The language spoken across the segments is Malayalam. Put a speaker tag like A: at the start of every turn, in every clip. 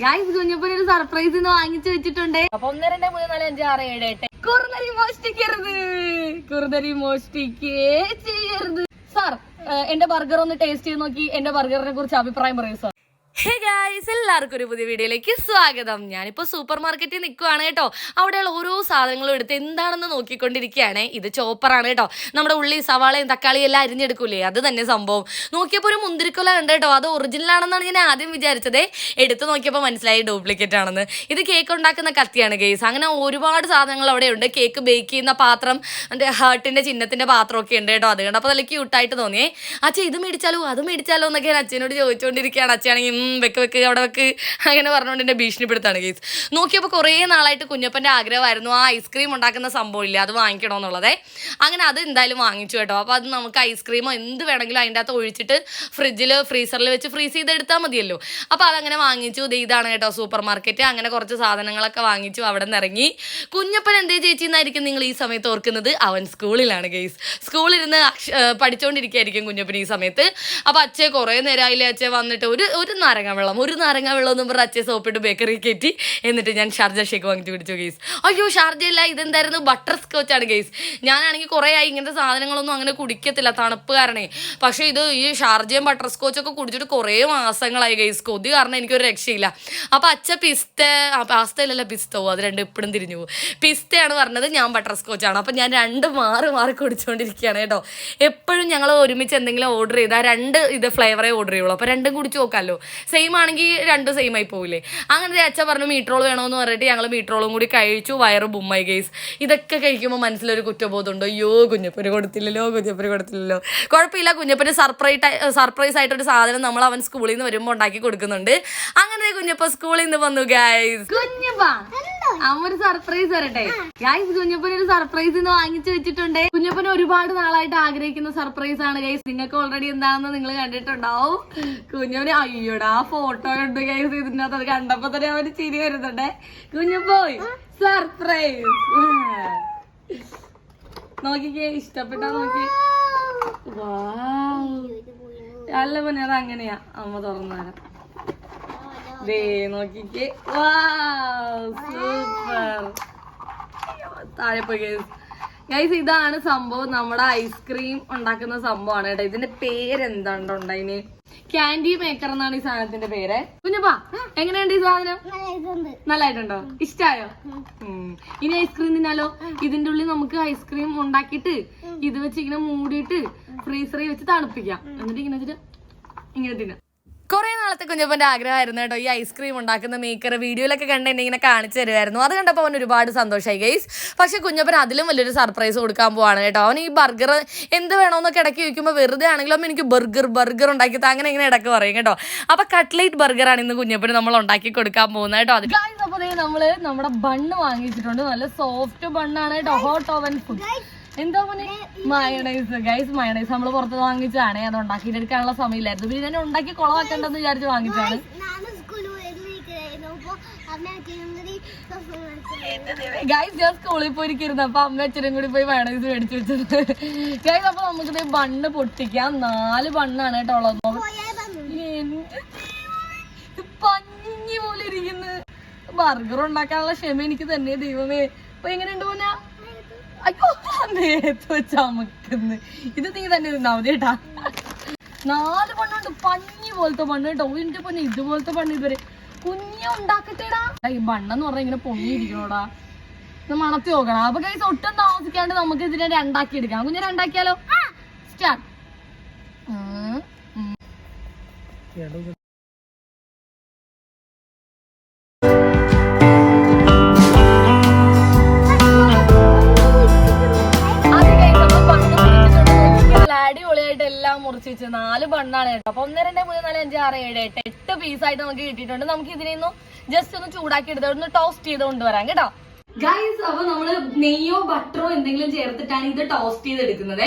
A: ഗായ്സ് കുഞ്ഞപ്പൻ ഒരു സർപ്രൈസ് വാങ്ങിച്ചു വെച്ചിട്ടുണ്ട്. അപ്പൊ ഒന്ന് രണ്ട് മൂന്ന് നാല് അഞ്ച് ആറ് ഏഴ് എട്ട്. കുറുനരി മോഷ്ടിക്കരുത്. കുറുനരി മോഷ്ടിക്കേ ചെയ്യരുത്. സാർ എന്റെ ബർഗർ ഒന്ന് ടേസ്റ്റ് ചെയ്ത് നോക്കി. എന്റെ ബർഗറിനെ കുറിച്ച് അഭിപ്രായം പറയൂ സാർ ഹേ ഗായ്സ് എല്ലാവർക്കും ഒരു പുതിയ വീഡിയോയിലേക്ക് സ്വാഗതം. ഞാനിപ്പോൾ സൂപ്പർ മാർക്കറ്റിൽ നിൽക്കുവാണ് കേട്ടോ. അവിടെയുള്ള ഓരോ സാധനങ്ങളും എടുത്ത് എന്താണെന്ന് നോക്കിക്കൊണ്ടിരിക്കുകയാണ്. ഇത് ചോപ്പറാണ് കേട്ടോ. നമ്മുടെ ഉള്ളി സവാളയും തക്കാളിയും എല്ലാം അരിഞ്ഞെടുക്കൂലേ? അത് തന്നെ സംഭവം. നോക്കിയപ്പോൾ ഒരു മുന്തിരിക്കൊല ഉണ്ട് കേട്ടോ. അത് ഒറിജിനൽ ആണെന്നാണ് ഞാൻ ആദ്യം വിചാരിച്ചത്. എടുത്ത് നോക്കിയപ്പോൾ മനസ്സിലായി ഡ്യൂപ്ലിക്കേറ്റ് ആണെന്ന്. ഇത് കേക്ക് ഉണ്ടാക്കുന്ന കത്തിയാണ് ഗെയ്സ് അങ്ങനെ ഒരുപാട് സാധനങ്ങൾ അവിടെ ഉണ്ട് കേക്ക് ബേക്ക് ചെയ്യുന്ന പാത്രം എന്റെ ഹാർട്ടിന്റെ ചിഹ്നത്തിന്റെ പാത്രമൊക്കെ ഉണ്ട് കേട്ടോ. അത് കണ്ടപ്പോൾ നല്ല ക്യൂട്ടായിട്ട് തോന്നിയേ. അച്ഛൻ ഇത് മേടിച്ചാലോ? അത് മേടിച്ചാലോ എന്നൊക്കെ ഞാൻ അച്ഛനോട് ചോദിച്ചുകൊണ്ടിരിക്കുകയാണ് അച്ഛനാണെങ്കിൽ "ഉം, വെക്ക് വെക്ക് അവിടെ വെക്ക് അങ്ങനെ പറഞ്ഞുകൊണ്ട് എന്നെ ഭീഷണിപ്പെടുത്താണ് കേസ് നോക്കിയപ്പോൾ കുറേ നാളായിട്ട് കുഞ്ഞപ്പന്റെ ആഗ്രഹമായിരുന്നു ആ ഐസ്ക്രീം ഉണ്ടാക്കുന്ന സംഭവമില്ല അത് വാങ്ങിക്കണമെന്നുള്ളതേ അങ്ങനെ അത് എന്തായാലും വാങ്ങിച്ചു കേട്ടോ. അപ്പോൾ അത് നമുക്ക് ഐസ്ക്രീമോ എന്ത് വേണമെങ്കിലും അതിന്റെ അകത്ത് ഒഴിച്ചിട്ട് ഫ്രിഡ്ജിൽ ഫ്രീസറിൽ വെച്ച് ഫ്രീസ് ചെയ്ത് എടുത്താൽ മതിയല്ലോ. അപ്പോൾ അതങ്ങനെ വാങ്ങിച്ചു. ഇതാണ് കേട്ടോ സൂപ്പർ മാർക്കറ്റ് അങ്ങനെ കുറച്ച് സാധനങ്ങളൊക്കെ വാങ്ങിച്ചു അവിടെ നിന്ന് ഇറങ്ങി. കുഞ്ഞപ്പൻ എന്തേ ചേച്ചി എന്നായിരിക്കും നിങ്ങൾ ഈ സമയത്ത് ഓർക്കുന്നത്? അവൻ സ്കൂളിലാണ് ഗെയ്സ്. സ്കൂളിരുന്ന് പഠിച്ചുകൊണ്ടിരിക്കുകയായിരിക്കും കുഞ്ഞപ്പൻ ഈ സമയത്ത്. അപ്പോൾ അച്ഛൻ കുറേ നേരമായില്ലേ അച്ഛൻ വന്നിട്ട് ഒരു ഒരു നാരങ്ങ വെള്ളം ഒരു നാരങ്ങ വെള്ളം ഒന്നും പറഞ്ഞ് അച്ഛൻ സോപ്പിട്ട് ബേക്കറി കയറ്റി എന്നിട്ട് ഞാൻ ഷാർജ ഷേക്ക് വാങ്ങിച്ചു പിടിച്ചു ഗെയ്സ് അയ്യോ ഷാർജയല്ല ഇതെന്തായിരുന്നു? ബട്ടർ സ്കോച്ച് ആണ് ഗെയ്സ് ഞാനാണെങ്കിൽ കുറേ ആയി. ഇങ്ങനത്തെ സാധനങ്ങളൊന്നും അങ്ങനെ കുടിക്കത്തില്ല തണുപ്പ് കാരണേ. പക്ഷേ ഇത് ഈ ഷാർജയും ബട്ടർ സ്കോച്ചൊക്കെ കുടിച്ചിട്ട് കുറേ മാസങ്ങളായി ഗെയ്സ് കൊതി കാരണം എനിക്കൊരു രക്ഷയില്ല. അപ്പോൾ അച്ഛ പിസ്ത പാസ്തയിലല്ല പിസ്തോ അത് രണ്ട് എപ്പോഴും തിരിഞ്ഞു പോകും പിസ്തയാണ് പറഞ്ഞത് ഞാൻ ബട്ടർ സ്കോച്ചാണ് അപ്പം ഞാൻ രണ്ട് മാറി മാറി കുടിച്ചുകൊണ്ടിരിക്കുകയാണ് കേട്ടോ. എപ്പോഴും ഞങ്ങൾ ഒരുമിച്ച് എന്തെങ്കിലും ഓർഡർ ചെയ്താൽ രണ്ട് ഇത് ഫ്ലേവറേ ഓർഡർ ചെയ്യുള്ളൂ. അപ്പോൾ രണ്ടും കുടിച്ച് നോക്കാമല്ലോ സെയിം ആണെങ്കിൽ രണ്ടും സെയിം ആയി പോവില്ലേ? അങ്ങനെ അച്ഛൻ പറഞ്ഞു മീട്രോൾ വേണമെന്ന് പറഞ്ഞിട്ട് ഞങ്ങൾ മീട്രോളും കൂടി കഴിച്ചു വയറ് ബുമ്മായി ഗെയ്സ് ഇതൊക്കെ കഴിക്കുമ്പോൾ മനസ്സിലൊരു കുറ്റബോധമുണ്ട്? അയ്യോ കുഞ്ഞപ്പന് കൊടുത്തില്ലല്ലോ കുഞ്ഞപ്പന് കൊടുത്തില്ലല്ലോ. കുഴപ്പമില്ല കുഞ്ഞപ്പന് സർപ്രൈസ് സർപ്രൈസ് ആയിട്ടൊരു സാധനം നമ്മൾ അവൻ സ്കൂളിൽ നിന്ന് വരുമ്പോൾ ഉണ്ടാക്കി കൊടുക്കുന്നുണ്ട്. അങ്ങനെ കുഞ്ഞപ്പ സ്കൂളിൽ നിന്ന് വന്നു ഗൈസ് കുഞ്ഞപ്പ അമ്മ ഒരു സർപ്രൈസ് വരട്ടെ. ഗൈസ് കുഞ്ഞപ്പന് ഒരു സർപ്രൈസ് ഇന്ന് വാങ്ങിച്ചു വെച്ചിട്ടുണ്ട്. കുഞ്ഞപ്പന് ഒരുപാട് നാളായിട്ട് ആഗ്രഹിക്കുന്ന സർപ്രൈസ് ആണ് ഗൈസ് നിങ്ങൾക്ക് ഓൾറെഡി എന്താണെന്ന് നിങ്ങൾ കണ്ടിട്ടുണ്ടാവും. കുഞ്ഞപ്പന് അയ്യോടാ ഫോട്ടോ കണ്ടു ഗൈസ് ഇതിന്റെ അകത്ത് അത് കണ്ടപ്പോ തന്നെ അവർ ചിരി വരുന്നുണ്ടേ. കുഞ്ഞു പോയി സർപ്രൈസ് നോക്കിക്കേ ഇഷ്ടപ്പെട്ടാ നോക്കി. വാവ് അല്ല പിന്നെ അത് അങ്ങനെയാ. അമ്മ തുറന്നു തരാം. ദേ നോക്കിക്കേ. സൂപ്പർ താഴെ പോയി ഗൈസ് ഗൈസ് ഇതാണ് സംഭവം. നമ്മുടെ ഐസ്ക്രീം ഉണ്ടാക്കുന്ന സംഭവമാണ് കേട്ടോ. ഇതിന്റെ പേരെന്താണ്ടോ ഉണ്ടായിന്? ക്യാൻഡി മേക്കർ എന്നാണ് ഈ സാധനത്തിന്റെ പേര്. കുഞ്ഞപ്പാ എങ്ങനെയുണ്ട് ഈ സാധനം? നല്ലായിട്ടുണ്ടോ ഇഷ്ടായോ. ഇനി ഐസ്ക്രീം തിന്നാലോ? ഇതിന്റെ ഉള്ളിൽ നമുക്ക് ഐസ്ക്രീം ഉണ്ടാക്കിയിട്ട് ഇത് വെച്ച് ഇങ്ങനെ മൂടിയിട്ട് ഫ്രീസറിൽ വെച്ച് തണുപ്പിക്കാം. എന്നിട്ട് ഇങ്ങനെ വെച്ചിട്ട് ഇങ്ങനെ തിന്നാം. കുറെ നാളത്തെ കുഞ്ഞപ്പന്റെ ആഗ്രഹമായിരുന്നു കേട്ടോ ഈ ഐസ്ക്രീം ഉണ്ടാക്കുന്ന മേക്കർ വീഡിയോയിലൊക്കെ കണ്ട് എന്നെ ഇങ്ങനെ കാണിച്ചു തരുമായിരുന്നു അത് കണ്ടപ്പോൾ അവൻ ഒരുപാട് സന്തോഷമായി ഗൈസ് പക്ഷേ കുഞ്ഞപ്പൻ അതിലും വലിയൊരു സർപ്രൈസ് കൊടുക്കാൻ പോവാണ് കേട്ടോ. അവൻ ഈ ബർഗർ എന്ത് വേണമെന്നൊക്കെ ഇടയ്ക്ക് ചോദിക്കുമ്പോൾ വെറുതെ ആണെങ്കിലും എനിക്ക് ബർഗർ ബർഗർ ഉണ്ടാക്കി അങ്ങനെ ഇങ്ങനെ ഇടയ്ക്ക് പറയും കേട്ടോ. അപ്പൊ കട്ട്ലേറ്റ് ബർഗർ ആണ് ഇന്ന് കുഞ്ഞപ്പന് നമ്മൾ ഉണ്ടാക്കി കൊടുക്കാൻ പോകുന്നത് കേട്ടോ. അത് അപ്പോൾ നമ്മൾ നമ്മുടെ ബണ്ണ് വാങ്ങിച്ചിട്ടുണ്ട് നല്ല സോഫ്റ്റ് ബണ്ണാണ് കേട്ടോ ഹോട്ട് ഓവൻ ഫുഡ് എന്തോ മോനെ? മയണൈസ് ഗൈസ് മയണൈസ് നമ്മൾ പുറത്ത് വാങ്ങിച്ചാണ് അത് ഉണ്ടാക്കിയിട്ടെടുക്കാനുള്ള സമയമില്ലായിരുന്നു. പിന്നെ ഞാൻ ഉണ്ടാക്കി കുളമാക്കണ്ടെന്ന് വിചാരിച്ച്
B: വാങ്ങിച്ചാണ്
A: ഗൈസ് ഞാൻ സ്കൂളിൽ പോയിരിക്കുന്നു അപ്പൊ അമ്മ അച്ഛനും കൂടി പോയി മയണൈസ് മേടിച്ചു വെച്ചത് ഗൈസ് അപ്പൊ നമുക്കിത് ബണ്ണ് പൊട്ടിക്കാം. നാല് ബണ്ണാണ് കേട്ടോ ഉള്ളത്. പഞ്ഞി പോലെ ഇരിക്കുന്നു. ബർഗർ ഉണ്ടാക്കാനുള്ള ക്ഷമ എനിക്ക് തന്നെ ദൈവമേ. അപ്പൊ എങ്ങനെയുണ്ട് പോന്നാ അയ്യോ നേരത്തെ വെച്ച് അമക്കുന്നു ഇത് നീ തന്നെ തിന്നാ മതി കേട്ടാ. നാല് പണ്ണുണ്ട് പഞ്ഞി പോലത്തെ പണ്ണ് കേട്ടോ. എന്റെ പൊന്നെ ഇതുപോലത്തെ പണ്ണ് ഇതുവരെ കുഞ്ഞു ഉണ്ടാക്കട്ടേടാ. ഈ ബണ്ണെന്ന് പറഞ്ഞാൽ ഇങ്ങനെ പൊങ്ങിയിരിക്കണോടാ. മണത്തി നോക്കണം. അപ്പൊ കൈസ് ഒട്ടും താമസിക്കാണ്ട് നമുക്ക് ഇതിനെ രണ്ടാക്കി എടുക്കാം കുഞ്ഞ് രണ്ടാക്കിയാലോ? സ്റ്റാർട്ട് ബണ്ണാണ് കേട്ടോ. അപ്പൊ ഒന്ന് രണ്ട് മൂന്ന് നാല് അഞ്ച് ആറ് ഏഴ് എട്ട് എട്ട് പീസായിട്ട് നമുക്ക് കിട്ടിയിട്ടുണ്ട്. നമുക്ക് ഇതിനെ ഒന്ന് ജസ്റ്റ് ഒന്ന് ചൂടാക്കി എടുത്ത് ഒന്ന് ടോസ്റ്റ് ചെയ്ത് കൊണ്ടുവരാം കേട്ടോ. ഗൈസ് അപ്പൊ നമ്മൾ നെയ്യോ ബട്ടറോ എന്തെങ്കിലും ചേർത്തിട്ടാണ് ഇത് ടോസ്റ്റ് ചെയ്തെടുക്കുന്നത്.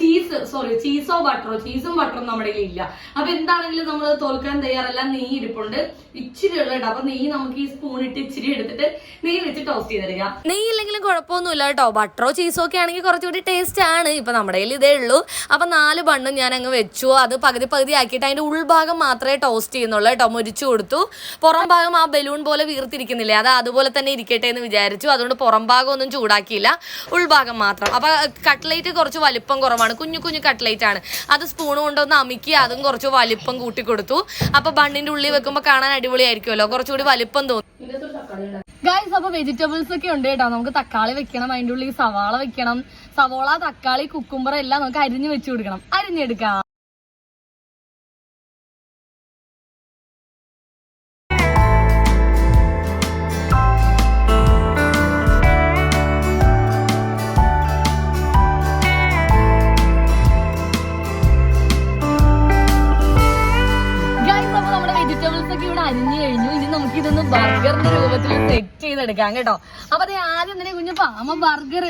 A: ചീസ് സോറി ചീസോ ബട്ടറോ ചീസും ബട്ടറും നമ്മുടെ കയ്യിൽ ഇല്ല. അപ്പൊ എന്താണെങ്കിലും നമ്മൾ തോൽക്കാൻ തയ്യാറല്ല നെയ്യ് ഇരിപ്പുണ്ട്. ഇച്ചിരി ഉള്ള അപ്പൊ നെയ്യ് നമുക്ക് ഈ സ്പൂൺ ഇട്ട് ഇച്ചിരി എടുത്തിട്ട് നെയ്യ് വെച്ച് ടോസ്റ്റ് ചെയ്തെടുക്കാം.
C: നെയ്യ് ഇല്ലെങ്കിലും കുഴപ്പമൊന്നുമില്ല കേട്ടോ. ബട്ടറോ ചീസോ ഒക്കെ ആണെങ്കിൽ കുറച്ചുകൂടി ടേസ്റ്റ് ആണ്. ഇപ്പൊ നമ്മുടെ കയ്യിൽ ഇതേ ഉള്ളൂ. അപ്പൊ നാല് ബണ്ണും ഞാൻ അങ്ങ് വെച്ചു. അത് പകുതി പകുതി ആക്കിയിട്ട് അതിന്റെ ഉൾഭാഗം മാത്രമേ ടോസ്റ്റ് ചെയ്യുന്നുള്ളൂ കേട്ടോ. മുരിച്ചു കൊടുത്തു. പുറം ഭാഗം ആ ബലൂൺ പോലെ വീർത്തിരിക്കുന്നില്ലേ? അത് അതുപോലെ തന്നെ ഇരിക്കട്ടെ എന്ന് വിചാരിച്ചു. അതുകൊണ്ട് പുറം ഭാഗം ഒന്നും ചൂടാക്കിയില്ല. ഉൾഭാഗം മാത്രം. അപ്പൊ കട്ട്ലേറ്റ് കുറച്ച് വലിപ്പം കുറവാണ്. കുഞ്ഞു കുഞ്ഞു കട്ട്ലേറ്റ് ആണ്. അത് സ്പൂൺ കൊണ്ടൊന്ന് അമിക്കി അതും കുറച്ച് വലിപ്പം കൂട്ടി കൊടുത്തു. അപ്പൊ ബണ്ണിന്റെ ഉള്ളിൽ വെക്കുമ്പോൾ കാണാൻ അടിപൊളിയായിരിക്കുമല്ലോ. കുറച്ചുകൂടി വലിപ്പം തോന്നും.
A: ഗൈസ് അപ്പൊ വെജിറ്റബിൾസ് ഒക്കെ ഉണ്ട് കേട്ടോ. നമുക്ക് തക്കാളി വെക്കണം അതിന്റെ ഉള്ളിൽ സവാള വെക്കണം സവാള തക്കാളി കുക്കുംബർ എല്ലാം നമുക്ക് അരിഞ്ഞു വെച്ചു കൊടുക്കണം. അരിഞ്ഞെടുക്കാം. ഒക്കെ അരിഞ്ഞു കഴിഞ്ഞു ഇനി നമുക്ക് ഇതൊന്ന് ബർഗറിന്റെ രൂപത്തിൽ സെറ്റ് ചെയ്തെടുക്കാം കേട്ടോ. അപ്പൊ അത് ആദ്യം തന്നെ കുഞ്ഞപ്പ അമ്മ ബർഗർ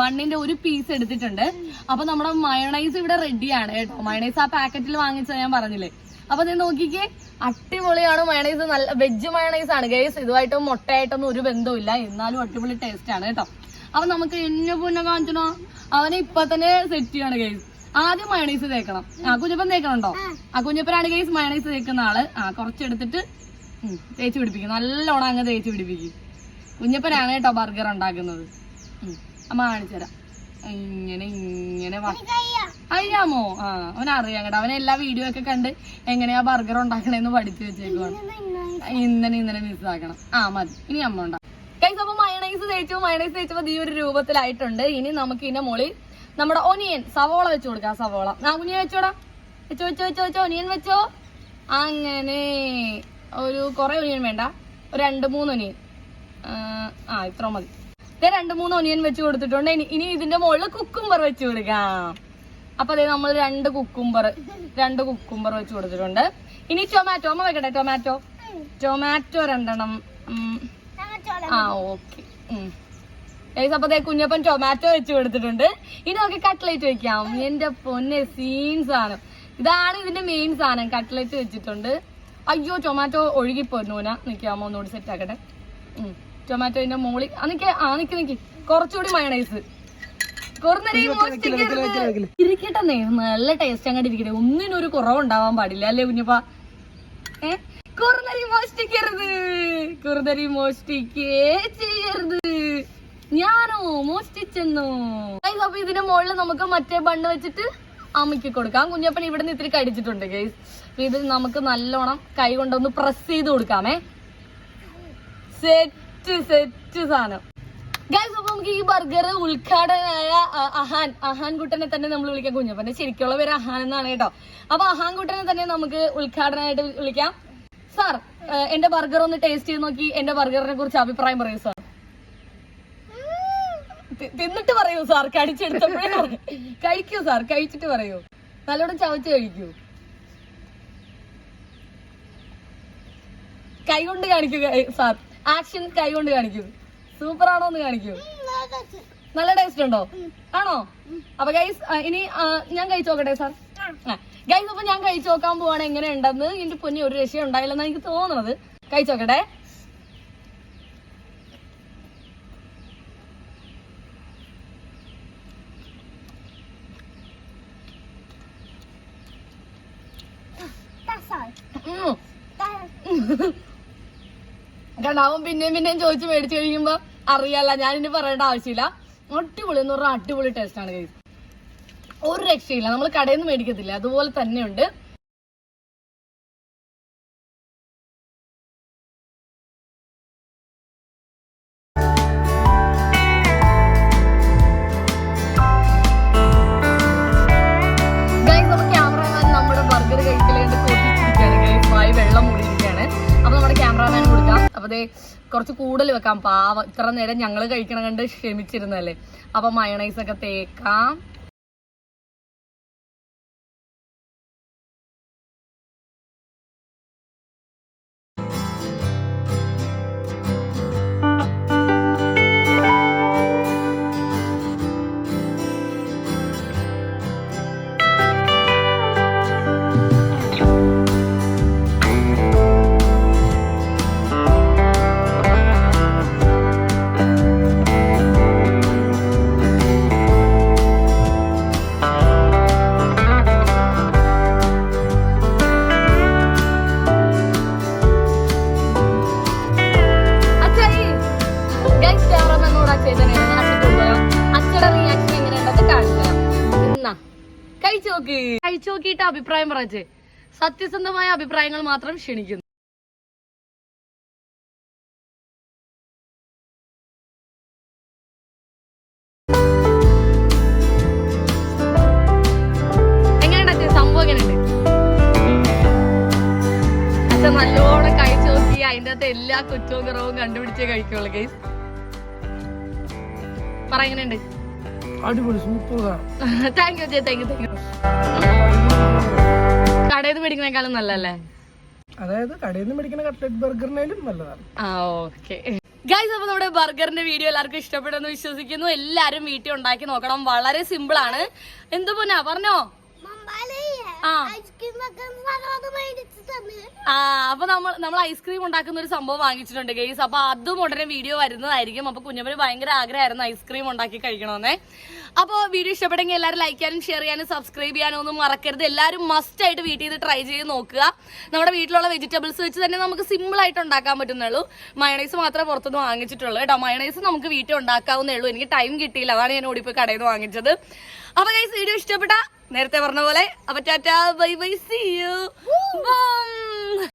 A: ബണ്ണിന്റെ ഒരു പീസ് എടുത്തിട്ടുണ്ട്. അപ്പൊ നമ്മുടെ മയണൈസ് ഇവിടെ റെഡിയാണ് കേട്ടോ. മയണൈസ് ആ പാക്കറ്റിൽ വാങ്ങിച്ചത് ഞാൻ പറഞ്ഞില്ലേ. അപ്പൊ നീ നോക്കിക്കേ അടിപൊളിയാണ് മയണൈസ് നല്ല വെജ് മയണൈസ് ആണ്. ഗൈസ് ഇതുമായിട്ട് മുട്ടയായിട്ടൊന്നും ഒരു ബന്ധമില്ല എന്നാലും അടിപൊളി ടേസ്റ്റ് ആണ് കേട്ടോ. അപ്പൊ നമുക്ക് എന്നെ പൊന്നെ കാണിച്ചണോ അവനെ ഇപ്പൊ തന്നെ സെറ്റ് ചെയ്യാണ് ഗൈസ് ആദ്യം മയണൈസ് തേക്കണം. ആ കുഞ്ഞപ്പൻ തേക്കണുണ്ടോ? ആ. കുഞ്ഞപ്പനാണ് ഗൈസ് മയണൈസ് തേക്കുന്ന ആൾ. ആ കുറച്ചെടുത്തിട്ട് തേച്ച് പിടിപ്പിക്കും. നല്ലോണം അങ്ങ് തേച്ച് പിടിപ്പിക്കും. കുഞ്ഞപ്പനാണ് കേട്ടോ ബർഗർ ഉണ്ടാക്കുന്നത്. അമ്മ കാണിച്ചുതരാം ഇങ്ങനെ ഇങ്ങനെ അയ്യാമോ? അറിയാമോ ആ അവൻ അറിയാം കേട്ടോ. അവൻ എല്ലാ വീഡിയോ ഒക്കെ കണ്ട് എങ്ങനെയാ ബർഗർ ഉണ്ടാക്കണേന്ന് പഠിച്ചു വെച്ചേക്കുവാണ്. ഇന്നലെ ഇന്നലെ മിസ്സാക്കണം ആ മതി. ഇനി അമ്മ ഉണ്ടാക്കും കൈസ് അപ്പൊ മയണൈസ് തേച്ചു. മയണൈസ് തേച്ചപ്പോ ഈ ഒരു രൂപത്തിലായിട്ടുണ്ട്. ഇനി നമുക്ക് ഇതിന്റെ മുകളിൽ നമ്മുടെ ഒനിയൻ സവോള വെച്ച് കൊടുക്കാം സവോള. ആ കുഞ്ഞെ വെച്ചോടാ. വെച്ചോ വെച്ചോ വെച്ചോ വെച്ചോ ഒനിയൻ വെച്ചോ. അങ്ങനെ. ഒരു കുറെ ഒനിയൻ വേണ്ട. ഒരു രണ്ട് മൂന്ന് ഒനിയൻ. ആ, ആ ഇത്ര മതി. ഇതേ രണ്ട് മൂന്ന് ഒനിയൻ വെച്ച് കൊടുത്തിട്ടുണ്ട്. ഇനി ഇനി ഇതിന്റെ മുകളിൽ കുക്കുംബർ വെച്ച് കൊടുക്കാം. അപ്പൊ അതെ നമ്മൾ രണ്ട് കുക്കുംബർ രണ്ട് കുക്കുംബർ വെച്ച് കൊടുത്തിട്ടുണ്ട്. ഇനി ടൊമാറ്റോ അമ്മ വെക്കട്ടെ ടൊമാറ്റോ ടൊമാറ്റോ രണ്ടെണ്ണം. ആ ഓക്കെ അപ്പൊ കുഞ്ഞപ്പൻ ടൊമാറ്റോ വെച്ച് കൊടുത്തിട്ടുണ്ട്. ഇനി നമുക്ക് കട്ട്ലേറ്റ് വെക്കാം. എന്റെ പൊന്നെ സീൻസ് ആണ്. ഇതാണ് ഇതിന്റെ മെയിൻ സാധനം. കട്ട്ലേറ്റ് വെച്ചിട്ടുണ്ട്. അയ്യോ ടൊമാറ്റോ ഒഴുകിപ്പോരുന്നൂന നിക്കാമോ ഒന്നുകൂടി സെറ്റ് ആക്കട്ടെ. ടൊമാറ്റോന്റെ മോളി ആ നിക്ക ആ നിക്ക് നിക്ക്. കുറച്ചുകൂടി മയണൈസ് ഇരിക്കട്ടെ നല്ല ടേസ്റ്റ് അങ്ങോട്ട് ഇരിക്കട്ടെ. ഒന്നിനും ഒരു കുറവുണ്ടാവാൻ പാടില്ല അല്ലേ കുഞ്ഞപ്പ? ഏ? കുറുനരി മോഷ്ടിക്കരുത്. കുറുനരി മോഷ്ടിക്കേ ചെയ്യരുത്. ഞാനോ മോഷ്ടിച്ചെന്നു? ഗൈസ് അപ്പൊ ഇതിന്റെ മുകളിൽ നമുക്ക് മറ്റേ ബണ്ണ് വെച്ചിട്ട് അമ്മയ്ക്ക് കൊടുക്കാം. കുഞ്ഞപ്പൻ ഇവിടെ നിന്ന് ഇത്തിരി കടിച്ചിട്ടുണ്ട് ഗൈസ് ഇത് നമുക്ക് നല്ലോണം കൈ കൊണ്ടൊന്ന് പ്രസ് ചെയ്ത് കൊടുക്കാമേ. സെറ്റ് സെറ്റ് സാധനം. ഗൈസ് അപ്പൊ നമുക്ക് ഈ ബർഗർ ഉദ്ഘാടകനായ അഹാൻ അഹാൻ കുട്ടനെ തന്നെ നമ്മൾ വിളിക്കാം. കുഞ്ഞപ്പന്റെ ശരിക്കുള്ള പേര് അഹാൻ എന്നാണ് കേട്ടോ. അപ്പൊ അഹാൻ കുട്ടനെ തന്നെ നമുക്ക് ഉദ്ഘാടനമായിട്ട് വിളിക്കാം. സാർ എന്റെ ബർഗർ ഒന്ന് ടേസ്റ്റ് ചെയ്ത് നോക്കി. എന്റെ ബർഗറിനെ കുറിച്ച് അഭിപ്രായം പറയൂ സാർ തിന്നിട്ട് പറയൂ സാർ കടിച്ചെടുത്തപ്പോഴേ. കഴിക്കൂ സാർ കഴിച്ചിട്ട് പറയൂ. നല്ലോണം ചവച്ച് കഴിക്കൂ. കൈ കൊണ്ട് കാണിക്കൂ സാർ. ആക്ഷൻ കൈ കൊണ്ട് കാണിക്കൂ. സൂപ്പർ ആണോ എന്ന് കാണിക്കൂ. നല്ല ടേസ്റ്റ് ഉണ്ടോ? ആണോ? അപ്പൊ ഗൈസ് ഇനി ഞാൻ കഴിച്ചു നോക്കട്ടെ സാർ? ഗൈസ് അപ്പൊ ഞാൻ കഴിച്ചു നോക്കാൻ പോവാണ്. എങ്ങനെ ഉണ്ടെന്ന് എന്റെ പൊന്നി ഒരു രക്ഷ ഉണ്ടായില്ലെന്നാണ് എനിക്ക് തോന്നുന്നത്. കഴിച്ചു നോക്കട്ടെ. കാരണം അവൻ പിന്നെയും പിന്നെയും ചോദിച്ച് മേടിച്ചു കഴിയുമ്പോ അറിയാല്ല ഞാൻ ഇനി പറയേണ്ട ആവശ്യമില്ല. അടിപൊളി എന്ന് പറഞ്ഞാൽ അടിപൊളി ടേസ്റ്റ് ആണ് ഒരു രക്ഷയില്ല. നമ്മൾ കടയിൽ നിന്ന് മേടിക്കത്തില്ല. അതുപോലെ തന്നെയുണ്ട്. കൊടുക്കാം അപ്പൊ കുറച്ച് കൂടുതൽ വെക്കാം. പാവ ഇത്ര നേരം ഞങ്ങൾ കഴിക്കണ കണ്ട് ക്ഷമിച്ചിരുന്നല്ലേ. അപ്പൊ കഴിച്ചു നോക്കിയിട്ട് അഭിപ്രായം പറച്ചേ സത്യസന്ധമായ അഭിപ്രായങ്ങൾ മാത്രം ക്ഷണിക്കുന്നു. നല്ലോണം കഴിച്ചു നോക്കി. അതിന്റെ അകത്ത് എല്ലാ കുറ്റവും കുറവും കണ്ടുപിടിച്ചേ കഴിക്കുള്ളൂ ഗൈസ് പറ എങ്ങനെയുണ്ട്?
D: അടിപൊളി super
A: thank you thank you thank you കടയിൽ നിന്ന് മേടിക്കുന്നേക്കാളും നല്ലല്ലേ
D: അതായത് കടയിൽ നിന്ന് മേടിക്കുന്ന കട്ട്ലറ്റ് ബർഗറിനേലും നല്ലതാണ്.
A: ആ ഓക്കെ ഗൈസ് അപ്പൊ നമ്മുടെ ബർഗറിന്റെ വീഡിയോ എല്ലാവർക്കും ഇഷ്ടപ്പെടുമെന്ന് വിശ്വസിക്കുന്നു. എല്ലാരും വീട്ടിൽ ഉണ്ടാക്കി നോക്കണം. വളരെ സിമ്പിൾ ആണ്. എന്തു പോന്നാ പറഞ്ഞോ? ആ. അപ്പൊ നമ്മൾ നമ്മൾ ഐസ്ക്രീം ഉണ്ടാക്കുന്ന ഒരു സംഭവം വാങ്ങിച്ചിട്ടുണ്ട് ഗെയ്സ്. അപ്പൊ അതും ഉടനെ വീഡിയോ വരുന്നതായിരിക്കും. അപ്പൊ കുഞ്ഞമ്മ ഭയങ്കര ആഗ്രഹമായിരുന്നു ഐസ്ക്രീം ഉണ്ടാക്കി കഴിക്കണമെന്നേ. അപ്പോൾ വീഡിയോ ഇഷ്ടപ്പെട്ടെങ്കിൽ എല്ലാവരും ലൈക്ക് ചെയ്യാനും ഷെയർ ചെയ്യാനും സബ്സ്ക്രൈബ് ചെയ്യാനും ഒന്നും മറക്കരുത്. എല്ലാവരും മസ്റ്റ് ആയിട്ട് വീട്ടിൽ ഇത് ട്രൈ ചെയ്ത് നോക്കുക. നമ്മുടെ വീട്ടിലുള്ള വെജിറ്റബിൾസ് വെച്ച് തന്നെ നമുക്ക് സിമ്പിൾ ആയിട്ട് ഉണ്ടാക്കാൻ പറ്റുന്നുള്ളൂ. മയണൈസ് മാത്രമേ പുറത്തുനിന്ന് വാങ്ങിച്ചിട്ടുള്ളൂ. കേട്ടോ മയണൈസ് നമുക്ക് വീട്ടിൽ ഉണ്ടാക്കാവുന്നേ ഉള്ളൂ. എനിക്ക് ടൈം കിട്ടിയില്ല. അതാണ് ഞാൻ ഓടിപ്പോയി കടയിൽ നിന്ന് വാങ്ങിച്ചത്. അപ്പൊ ഗൈസ് വീഡിയോ ഇഷ്ടപ്പെട്ട നേരത്തെ പറഞ്ഞ പോലെ അപ്പൊ tata bye bye see you